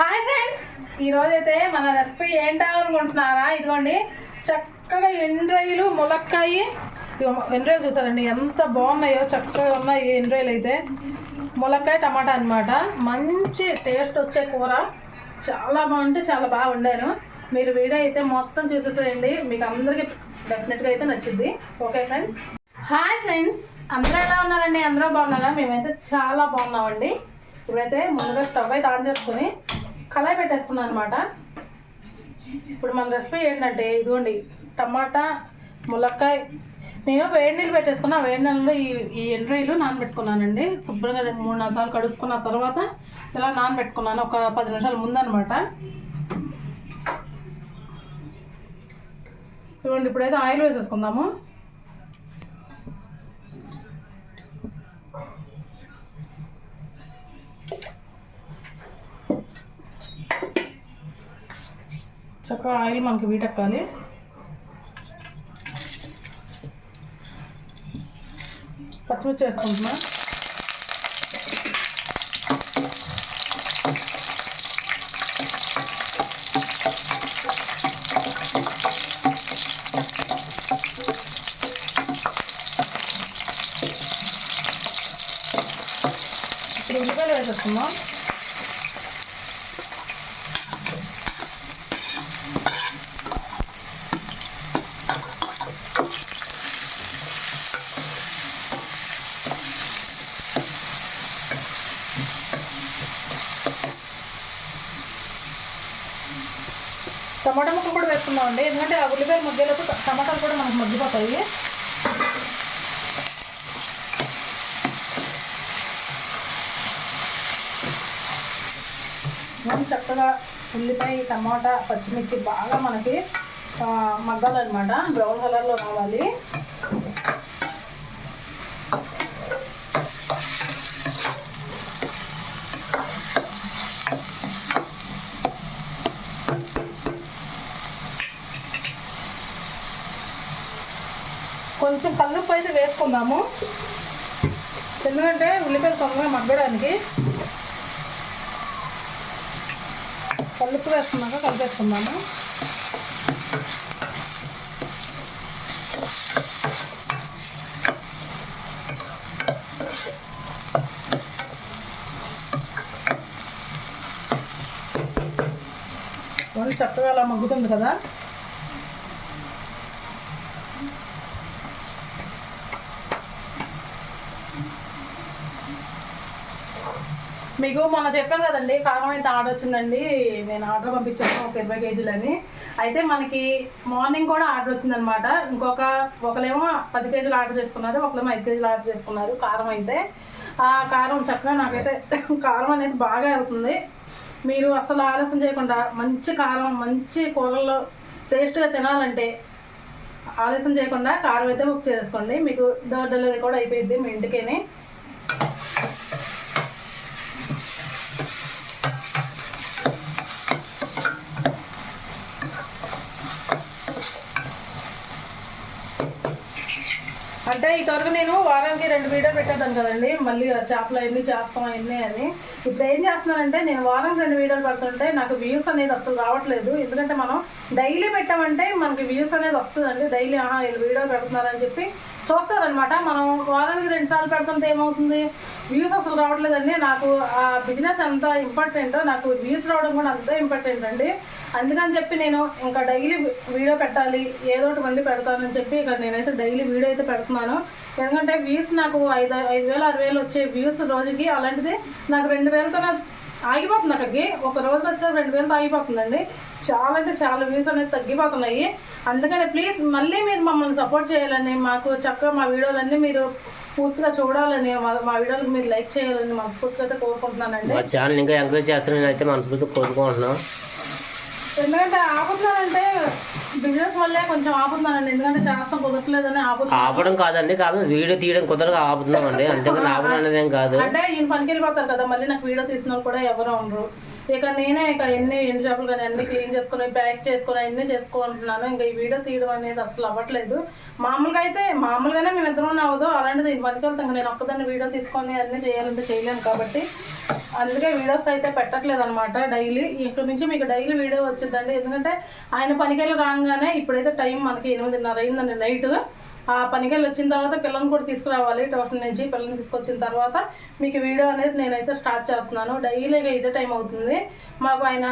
Hi friends ఈరోజు అయితే మన రెసిపీ ఏంటా అనుకుంటున్నారా ఇదిగోండి. చక్కగా ఎండ్రాయిలు ములక్కాయి. ఎండ్రాయిలు చూసారండి? ఎంత బాగున్నాయో చక్కగా ఉన్నాయి ఎండ్రాయిలు అయితే. ములక్కాయ టమాటా అన్నమాట. మంచి టేస్ట్ వచ్చే కూర. చాలా బాగుంటే చాలా బాగా వండాను. మీరు వీడియో అయితే మొత్తం చూసేసేయండి. మీకు అందరికీ డెఫినెట్గా అయితే నచ్చింది. ఓకే ఫ్రెండ్స్ హాయ్ ఫ్రెండ్స్ అందరూ ఎలా ఉన్నారండి? అందరూ బాగున్నారా? మేమైతే చాలా బాగున్నామండి. ఇప్పుడైతే ముందుగా స్టవ్ అయితే ఆన్ చేసుకుని కళాయి పెట్టేసుకున్నాను అనమాట ఇప్పుడు మన రెసిపీ ఏంటంటే ఇదిగోండి టమాటా ములక్కాయ. నేను వేడి నీళ్ళు పెట్టేసుకున్నా వేడి నీళ్ళలో ఈ ఈ ఎండ్రాయిలు నానబెట్టుకున్నానండి. శుభ్రంగా రెండు మూడు నాలుగు సార్లు కడుక్కున్న తర్వాత ఇలా నానబెట్టుకున్నాను. ఒక పది నిమిషాల ముందనమాట ఇవ్వండి ఇప్పుడైతే ఆయిల్ వేసేసుకుందాము. చక్కగా ఆయిల్ మనకి వీటెక్కాలి పచ్చిమిర్చి వేసుకుంటున్నా. ఇప్పుడు ఉల్లిపాయలు వేసేస్తున్నాం టమాటా ముక్క కూడా వేసుకుందామండి. ఎందుకంటే ఆ ఉల్లిపాయలు మధ్యలోపు టమాటాలు కూడా మనకు మగ్గిపోతాయి. మనం చక్కగా ఉల్లిపాయ టమాటా పచ్చిమిర్చి బాగా మనకి మగ్గాలన్నమాట. బ్రౌన్ కలర్లో రావాలి. కొంచెం కల్లుప్పు అయితే వేసుకుందాము. ఎందుకంటే ఉల్లిపాయలు తొందరగా మగ్గడానికి. కల్లుప్పు వేసుకున్నాక కలిపేసుకుందాము. చక్కగా అలా మగ్గుతుంది కదా. మీకు మొన్న చెప్పాను కదండి కారం అయితే ఆర్డర్ వచ్చిందండి నేను ఆర్డర్ పంపించాను ఒక ఇరవై కేజీలని. అయితే మనకి మార్నింగ్ కూడా ఆర్డర్ వచ్చిందనమాట. ఇంకొక ఒకలేమో పది కేజీలు ఆర్డర్ చేసుకున్నారు ఒకలేమో ఐదు కేజీలు ఆర్డర్ చేసుకున్నారు కారం అయితే. ఆ కారం చక్కగా నాకైతే కారం అనేది బాగా వెళ్తుంది. మీరు అసలు ఆలస్యం చేయకుండా మంచి కారం మంచి కూరల్లో టేస్ట్గా తినాలంటే ఆలస్యం చేయకుండా కారం అయితే బుక్ చేసుకోండి. మీకు డోర్ డెలివరీ కూడా అయిపోయింది మీ ఇంటికేనే. అంటే ఇంతవరకు నేను వారానికి రెండు వీడియో పెట్టేదాను కదండి. మళ్ళీ చేపలు అవన్నీ చేస్తాం అవన్నీ అని. ఇప్పుడు ఏం చేస్తున్నానంటే నేను వారం రెండు వీడియోలు పెడుతుంటే నాకు వ్యూస్ అనేది అసలు రావట్లేదు. ఎందుకంటే మనం డైలీ పెట్టామంటే మనకి వ్యూస్ అనేది వస్తుందండి. డైలీ ఆహా వీళ్ళు వీడియోలు పెడుతున్నారని చెప్పి చూస్తారనమాట మనం వారానికి రెండు సార్లు పెడుతుంటే ఏమవుతుంది? వ్యూస్ అసలు రావట్లేదండి. నాకు ఆ బిజినెస్ ఎంత ఇంపార్టెంటో నాకు వ్యూస్ రావడం కూడా అంతే ఇంపార్టెంట్ అండి. అందుకని చెప్పి నేను ఇంకా డైలీ వీడియో పెట్టాలి ఏదో ఒకటి మంది పెడతానని చెప్పి ఇక్కడ నేనైతే డైలీ వీడియో అయితే పెడుతున్నాను. ఎందుకంటే వ్యూస్ నాకు ఐదు ఐదు వేలు ఆరు వేలు వచ్చే వ్యూస్ రోజుకి అలాంటిది నాకు రెండు వేలతో ఆగిపోతుంది అక్కడికి. ఒక రోజు వచ్చిన రెండు వేలతో ఆగిపోతుందండి. చాలా అంటే చాలా వ్యూస్ అనేది తగ్గిపోతున్నాయి. అందుకని ప్లీజ్ మళ్ళీ మీరు మమ్మల్ని సపోర్ట్ చేయాలని మాకు చక్కగా మా వీడియోలన్నీ మీరు పూర్తిగా చూడాలని మా- వీడియోలకు మీరు లైక్ చేయాలని మనస్ఫూర్తిగా అయితే కోరుకుంటున్నానండి. మా ఛానల్ ఇంకా ఎంకరేజ్ చేస్తారని అయితే మనస్ఫూర్తిగా కోరుకుంటున్నాం. ఎందుకంటే ఆపుతున్నానంటే బిజినెస్ వల్లే కొంచెం ఆపుతున్నానండి ఎందుకంటే చేస్తాం కుదరట్లేదని ఆపుతున్నాను ఆపడం కాదండి కాదు. వీడియో తీయడం కుదరక ఆపుతున్నాం అండి అంతేకాని ఆపడం అనేది ఏం కాదు. అంటే ఈయన పనికి వెళ్ళిపోతారు కదా మళ్ళీ నాకు వీడియో తీసిన వాళ్ళు కూడా ఎవరు ఉండరు. ఇక నేనే ఇక ఎన్ని ఎండు చేపలు కానీ అన్ని క్లీన్ చేసుకుని ప్యాక్ చేసుకుని అన్ని చేసుకుంటున్నాను ఇంకా ఈ వీడియో తీయడం అనేది అసలు అవ్వట్లేదు. మామూలుగా అయితే మామూలుగానే మేము ఇద్దరం అవ్వదు అలాంటిది వెళ్తాం. నేను ఒక్కదాన్ని వీడియో తీసుకొని అన్ని చేయాలంటే చేయలేను కాబట్టి అందుకే వీడియోస్ అయితే పెట్టట్లేదు అనమాట డైలీ. ఇక్కడ నుంచి మీకు డైలీ వీడియో వచ్చిందండి ఎందుకంటే ఆయన పనికెళ్ళి రాగానే ఇప్పుడైతే టైం మనకి ఎనిమిదిన్నర అయిందండి నైట్. ఆ పనికెళ్ళి వచ్చిన తర్వాత పిల్లల్ని కూడా తీసుకురావాలి ట్యూషన్ నుంచి. పిల్లల్ని తీసుకొచ్చిన తర్వాత మీకు వీడియో అనేది నేనైతే స్టార్ట్ చేస్తున్నాను. డైలీగా ఇదే టైం అవుతుంది. మాకు ఆయన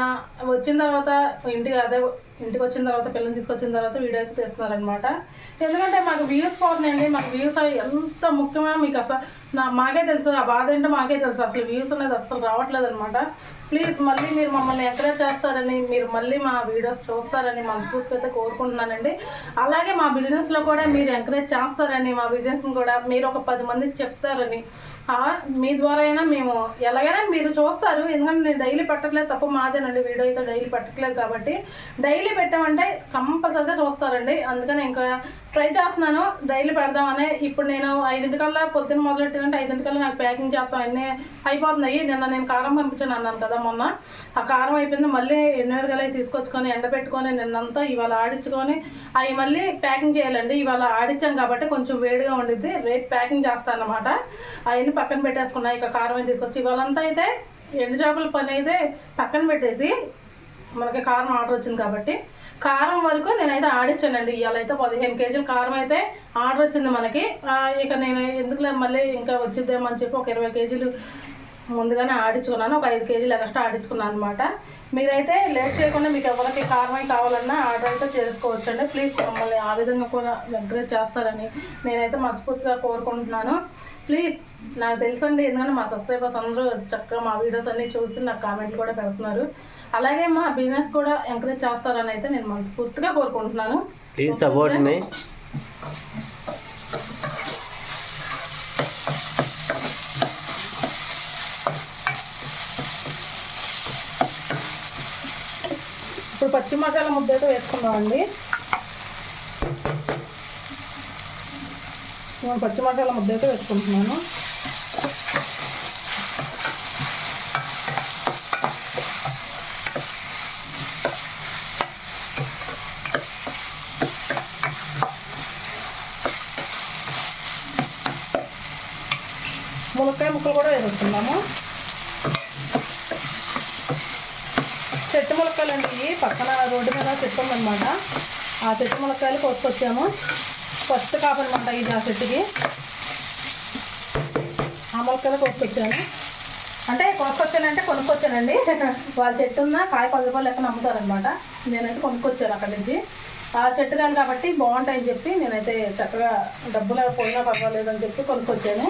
వచ్చిన తర్వాత ఇంటికి అదే ఇంటికి వచ్చిన తర్వాత పిల్లల్ని తీసుకొచ్చిన తర్వాత వీడియో అయితే తీస్తున్నారనమాట ఎందుకంటే మాకు వ్యూస్ పోతున్నాయండి. మాకు వ్యూస్ ఎంత ముఖ్యమో మీకు అసలు నా మాకే తెలుసు ఆ బాధ ఏంటో మాకే తెలుసు. అసలు వ్యూస్ అనేది అసలు రావట్లేదు అనమాట ప్లీజ్ మళ్ళీ మీరు మమ్మల్ని ఎంకరేజ్ చేస్తారని మీరు మళ్ళీ మా వీడియోస్ చూస్తారని మనస్ఫూర్తి అయితే కోరుకుంటున్నానండి. అలాగే మా బిజినెస్లో కూడా మీరు ఎంకరేజ్ చేస్తారని మా బిజినెస్ని కూడా మీరు ఒక పది మందికి చెప్తారని మీ ద్వారా అయినా మేము ఎలాగైనా మీరు చూస్తారు. ఎందుకంటే నేను డైలీ పెట్టట్లేదు తప్ప మాదేనండి. వీడియో అయితే డైలీ పెట్టట్లేదు కాబట్టి డైలీ పెట్టామంటే కంపల్సరిగా చూస్తారండి. అందుకని ఇంకా ట్రై చేస్తున్నాను. డైలీ పెడదామని. ఇప్పుడు నేను ఐదింటికల్లా పొద్దున్న మొదలెట్టినంటే ఐదింటికల్లా నాకు ప్యాకింగ్ చేస్తాం. అన్నీ అయిపోతున్నాయి. నిన్న నేను కారం పంపించాను అన్నాను కదా మొన్న. ఆ కారం అయిపోయింది. మళ్ళీ ఎన్నోరుగలవి తీసుకొచ్చుకొని ఎండబెట్టుకొని నిన్నంతా ఇవాళ ఆడించుకొని అవి మళ్ళీ ప్యాకింగ్ చేయాలండి. ఇవాళ ఆడించాం కాబట్టి కొంచెం వేడిగా ఉండిద్ది. రేపు ప్యాకింగ్ చేస్తాను అనమాట అవన్నీ పక్కన పెట్టేసుకున్నా ఇక కారం తీసుకొచ్చి ఇవాళంతా అయితే ఎండు చేపల పని అయితే పక్కన పెట్టేసి మనకి కారం ఆర్డర్ వచ్చింది కాబట్టి కారం వరకు నేనైతే ఆడిచ్చానండి. ఇవాళ అయితే పదిహేను కేజీల కారం అయితే ఆర్డర్ వచ్చింది మనకి. ఇక నేను ఎందుకులే మళ్ళీ ఇంకా వచ్చిద్దేమని చెప్పి ఒక ఇరవై కేజీలు ముందుగానే ఆడించుకున్నాను ఒక ఐదు కేజీలు ఎక్స్ట్రా ఆడించుకున్నాను అనమాట మీరైతే లేట్ చేయకుండా మీకు ఎవరికి కారమై కావాలన్నా ఆర్డర్ అయితే చేసుకోవచ్చండి. ప్లీజ్ మమ్మల్ని ఆ విధంగా కూడా ఎంకరేజ్ చేస్తారని నేనైతే మనస్ఫూర్తిగా కోరుకుంటున్నాను. ప్లీజ్ నాకు తెలుసండి ఎందుకంటే మా సబ్స్క్రైబర్స్ అందరూ చక్కగా మా వీడియోస్ అన్ని చూసి నాకు కామెంట్లు కూడా పెడుతున్నారు. అలాగే మా బిజినెస్ కూడా ఎంకరేజ్ చేస్తారని అయితే నేను మనస్ఫూర్తిగా కోరుకుంటున్నాను. ప్లీజ్ సపోర్ట్ మీ ఇప్పుడు పచ్చి మసాలా ముద్ద అయితే వేసుకుందామండి. నేను పచ్చి మసాలా ముద్ద అయితే వేసుకుంటున్నాను. ములక్కాయ ముక్కలు కూడా వేసుకుందాము చెట్టు ములక్కాయలు అండి పక్కన రోడ్డు మీద చెట్టు ఉందన్నమాట. ఆ చెట్టు ములక్కాయలు కోసుకొచ్చాము ఫస్ట్ కాపనమాట ఇది ఆ చెట్టుకి. ఆ మొక్కలు కొనుక్కొచ్చాను. అంటే కొనుక్కొచ్చానంటే కొనుక్కొచ్చానండి. వాళ్ళ చెట్టు ఉన్న కాయ పది రూపాయలు లెక్కన అమ్ముతారనమాట. నేనైతే కొనుక్కొచ్చాను అక్కడి నుంచి. ఆ చెట్టు కాదు కాబట్టి బాగుంటాయని చెప్పి నేనైతే చక్కగా డబ్బులు పోయినా పర్వాలేదు అని చెప్పి కొనుక్కొచ్చాను.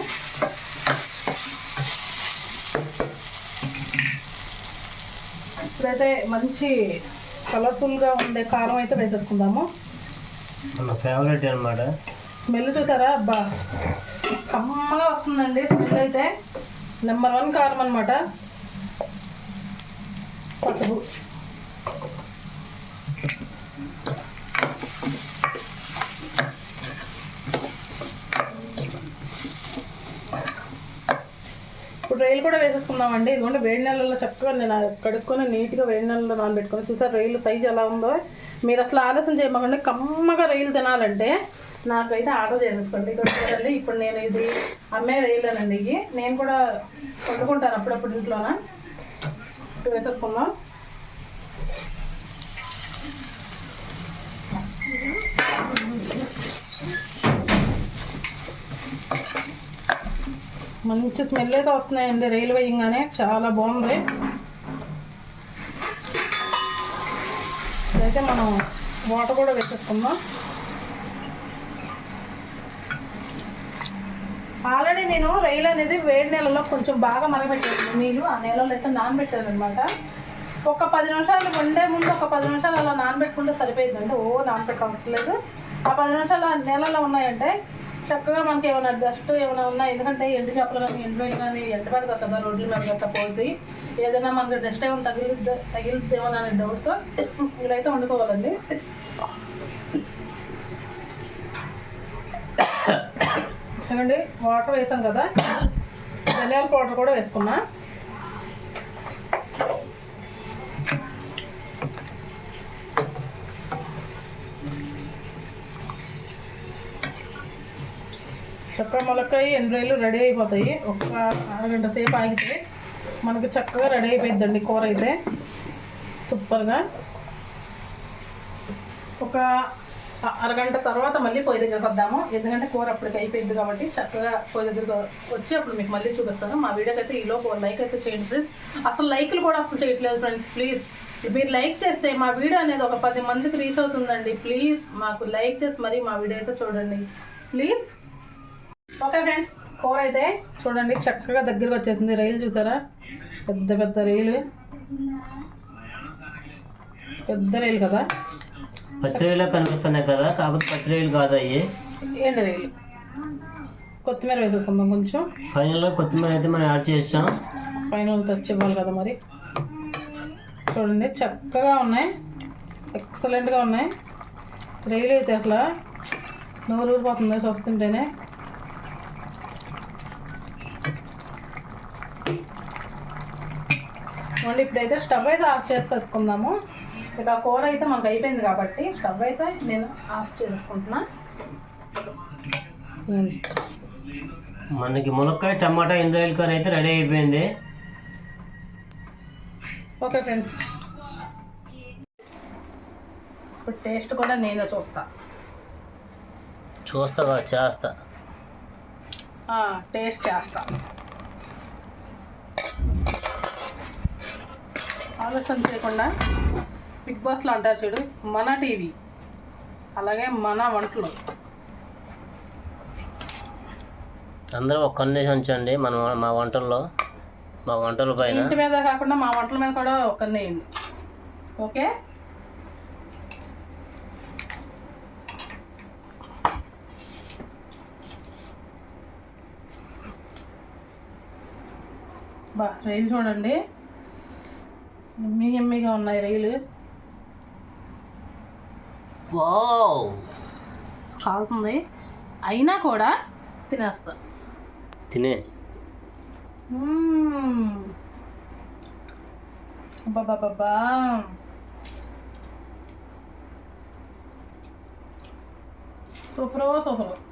ఇప్పుడైతే మంచి కలర్ఫుల్గా ఉండే కారం అయితే వేసేసుకుందాము. మన ఫేవరెట్ అనమాట స్మెల్ చూసారా? అబ్బా. కమ్మగా వస్తుందండి స్మెల్ అయితే. నెంబర్ వన్ కారం అనమాట పసుపు. ఇప్పుడు రైలు కూడా వేసేసుకుందామండి. ఇదిగోండి వేడి నెలల్లో చక్కగా నేను కడుక్కొని నీట్గా వేడి నెలలో నానబెట్టుకొని చూసారు రైలు సైజ్ ఎలా ఉందో? మీరు అసలు ఆలోచన చేయకుండా కమ్మగా రైలు తినాలంటే నాకైతే ఆర్డర్ చేసేసుకోండి. ఇక్కడ చూడండి ఇప్పుడు నేను ఇది అమ్మే రైలేనండి ఇవి నేను కూడా వండుకుంటాను అప్పుడప్పుడు ఇంట్లోన? ఇప్పుడు వేసేసుకుందాం. మంచి స్మెల్ అయితే వస్తున్నాయండి రైలు వేయంగానే చాలా బాగుంది. అయితే మనం వాటర్ కూడా వేసేసుకుందాం. ఆల్రెడీ నేను రైలు అనేది వేడి నెలలో కొంచెం బాగా మనబెట్టాను నీళ్ళు ఆ నెలలో అయితే నానబెట్టాను అనమాట ఒక పది నిమిషాలు ఉండే ముందు ఒక పది నిమిషాలు అలా నానబెట్టుకుంటే సరిపోయిందండి ఓ నానబెట్టవసరం లేదు. ఆ పది నిమిషాలు ఆ నెలలో ఉన్నాయంటే చక్కగా మనకి ఏమైనా డస్ట్ ఏమైనా ఉన్నా ఎందుకంటే ఎండు చేపలు కానీ ఎండు కానీ ఎండ పెడతారు కదా రోడ్ల మీద పోసి ఏదైనా మనకి డస్ట్ ఏమైనా తగిలి తగిలిద్దేమో అనే డౌట్తో వీలైతే వండుకోవాలండి. చూడండి వాటర్ వేసాం కదా. ధనియాల పౌడర్ కూడా వేసుకున్నా. చక్కగా మొలక్కాయ ఎండ్రాయిలు రెడీ అయిపోతాయి. ఒక అరగంట సేపు ఆగితే మనకి చక్కగా రెడీ అయిపోయిందండి కూర అయితే. సూపర్గా. ఒక అరగంట తర్వాత మళ్ళీ పొయ్యి దగ్గరకు వద్దాము. ఎందుకంటే కూర అప్పటికి అయిపోయింది కాబట్టి చక్కగా పొయ్యి దగ్గరకు వచ్చి అప్పుడు మీకు మళ్ళీ చూపిస్తాను. మా వీడియోకి అయితే ఈలోపు లైక్ అయితే చేయండి ఫ్రెండ్స్. అసలు లైక్లు కూడా అసలు చేయట్లేదు ఫ్రెండ్స్ ప్లీజ్. మీరు లైక్ చేస్తే మా వీడియో అనేది ఒక పది మందికి రీచ్ అవుతుందండి. ప్లీజ్ మాకు లైక్ చేసి మరీ మా వీడియో అయితే చూడండి. ప్లీజ్. Okay friends. కూర అయితే చూడండి చక్కగా దగ్గరకు వచ్చేసింది. రైలు చూసారా? పెద్ద పెద్ద రైలు. పెద్ద రైలు కదా? పచ్చిరేలా కనిపిస్తున్నాయి కదా? కాకపోతే పచ్చిరేలు కాదు అయ్యి. ఏంటి రైలు? కొత్తిమీర వేసేసుకుందాం కొంచెం. ఫైనల్గా కొత్తిమీర అయితే మనం యాడ్ చేసాం. ఫైనల్ టచ్ ఇవ్వాలి కదా మరి. చూడండి చక్కగా ఉన్నాయి. ఎక్సలెంట్గా ఉన్నాయి. రైలు అయితే అసలు నోరు ఊరిపోతుంది చూస్తుంటేనే మళ్ళీ ఇప్పుడైతే స్టవ్ అయితే ఆఫ్ చేసేసుకుందాము. ఇక కూర అయితే మనకు అయిపోయింది కాబట్టి స్టవ్ అయితే నేను ఆఫ్ చేసుకుంటున్నా. మనకి ములక్కాయ టమాటా ఇంద్రాయిల్ కర్రీ అయితే రెడీ అయిపోయింది. Okay friends. ఇప్పుడు టేస్ట్ కూడా నేనే చూస్తా. చూస్తా. చేస్తా టేస్ట్ చేస్తా. ఆలోచన చేయకుండా బిగ్ బాస్లో అంటారు చూడు మన టీవీ అలాగే మన వంటలు. అందరూ ఒక కన్నేసి ఉంచండి మన మా వంటల్లో మా వంటల పైన. ఇంటి మీద కాకుండా మా వంటల మీద కూడా ఒక్కనేయండి ఓకే? బా రైలు చూడండి. ఎమ్మి ఎమ్మిగా ఉన్నాయి రైలు. కాలుతుంది. అయినా కూడా తినేస్తా. తినే. అబ్బబ్బబ్బబ్బా. Super super.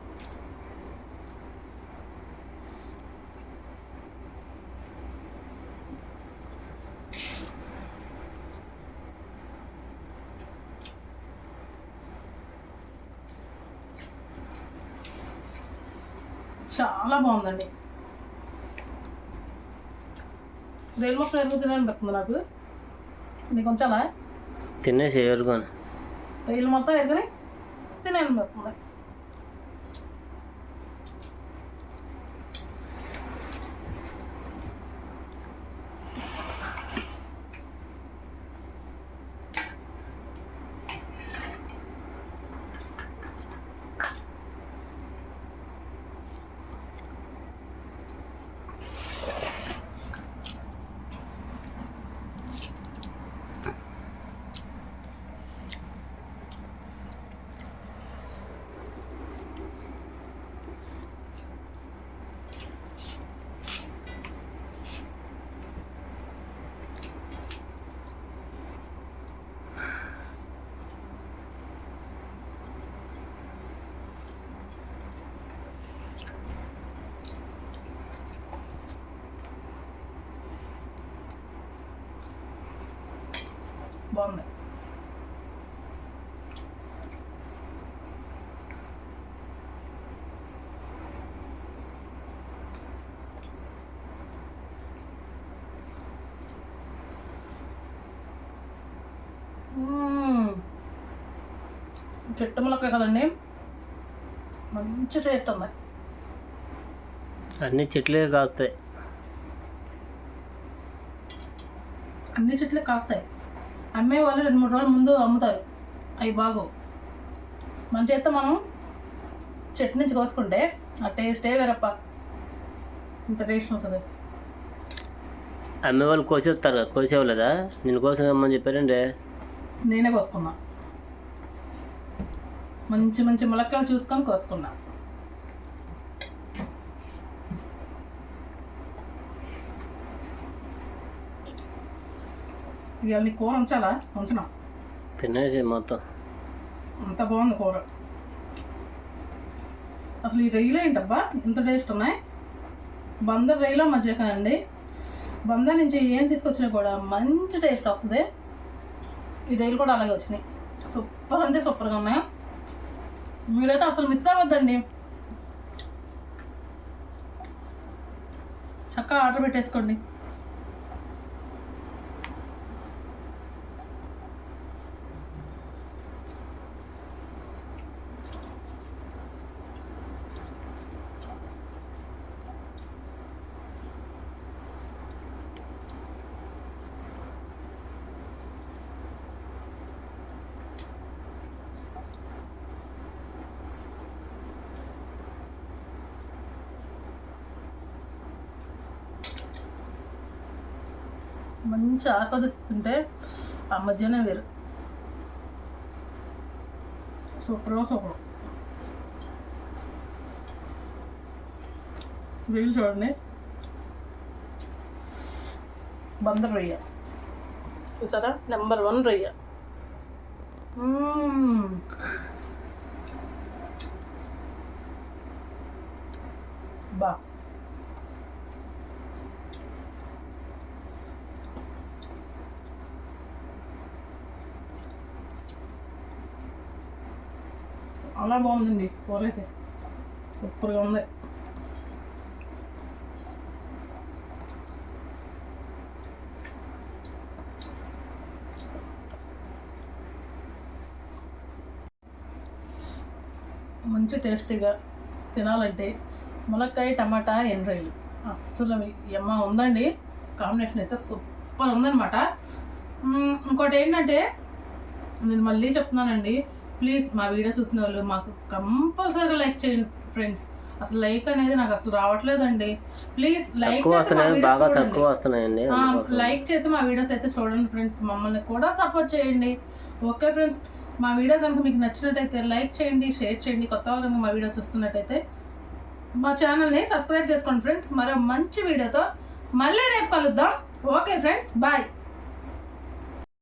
చాలా బాగుందండి. రైలు మొక్కలు ఎరుగు తినాలనిపిస్తుంది నాకు. నీకు ఉంచాలా తినేసి ఏరుకొని. రైలు మొత్తం ఎదురు తినాలనిపిస్తుంది బాగుంది. చెట్టు ములక్కాయ కదండి. మంచి టేస్ట్ ఉంది. అన్ని చెట్లే కాస్తాయి. అన్ని చెట్లు కాస్తాయి. అమ్మే వాళ్ళు రెండు మూడు రోజుల ముందు అమ్ముతారు. అవి బాగు. మన చేత మనం చెట్టు నుంచి కోసుకుంటే ఆ టేస్టే వేరప్ప. ఇంత టేస్ట్ ఉంటుంది. అమ్మే వాళ్ళు కోసేస్తారు కదా కోసేవాళ్ళదా నేను కోసేమని చెప్పారండి నేనే కోసుకున్నా. మంచి మంచి ములక్కాయలు చూసుకొని కోసుకున్నా. ఇవాళ నీ కూర ఉంచాలా? ఉంచనా? తినేసి మొత్తం. అంత బాగుంది కూర. అసలు ఈ రొయ్యలు ఏంటబ్బా? ఇంత టేస్ట్ ఉన్నాయి. బందర్ రొయ్యల మధ్య అండి బందా నుంచి ఏం తీసుకొచ్చినా కూడా మంచి టేస్ట్ వస్తుంది. ఈ రైలు కూడా అలాగే వచ్చినాయి. సూపర్ అంటే సూపర్గా ఉన్నాయి. మీరైతే అసలు మిస్ అవ్వద్దండి. చక్కగా ఆర్డర్ పెట్టేసుకోండి. మంచి ఆస్వాదిస్తుంటే ఆ మధ్యనే వేరు. Super super. వీళ్ళు చూడండి. బందర్ రొయ్య. చూసారా? నెంబర్ వన్ రొయ్య మ్మ్. బా చాలా బాగుందండి కూర అయితే సూపర్గా ఉంది. మంచి టేస్టీగా తినాలంటే ములక్కాయ టమాటా ఎండ్రాయిలు అస్సలు ఎమ్మ ఉందండి. కాంబినేషన్ అయితే సూపర్ ఉందనమాట ఇంకోటి ఏంటంటే నేను మళ్ళీ చెప్తున్నానండి. ప్లీజ్ మా వీడియో చూసిన వాళ్ళు మాకు కంపల్సరీగా లైక్ చేయండి ఫ్రెండ్స్. అసలు లైక్ అనేది నాకు అసలు రావట్లేదండి. ప్లీజ్ లైక్ చేసి బాగా. తక్కువ వస్తున్నాయండి. లైక్ చేసి మా వీడియోస్ అయితే చూడండి ఫ్రెండ్స్. మమ్మల్ని కూడా సపోర్ట్ చేయండి. ఓకే ఫ్రెండ్స్ మా వీడియో కనుక మీకు నచ్చినట్టయితే లైక్ చేయండి షేర్ చేయండి. కొత్త వాళ్ళు కనుక మా వీడియోస్ చూస్తున్నట్టయితే మా ఛానల్ని సబ్స్క్రైబ్ చేసుకోండి ఫ్రెండ్స్. మరో మంచి వీడియోతో మళ్ళీ రేపు కలుద్దాం. Okay friends bye.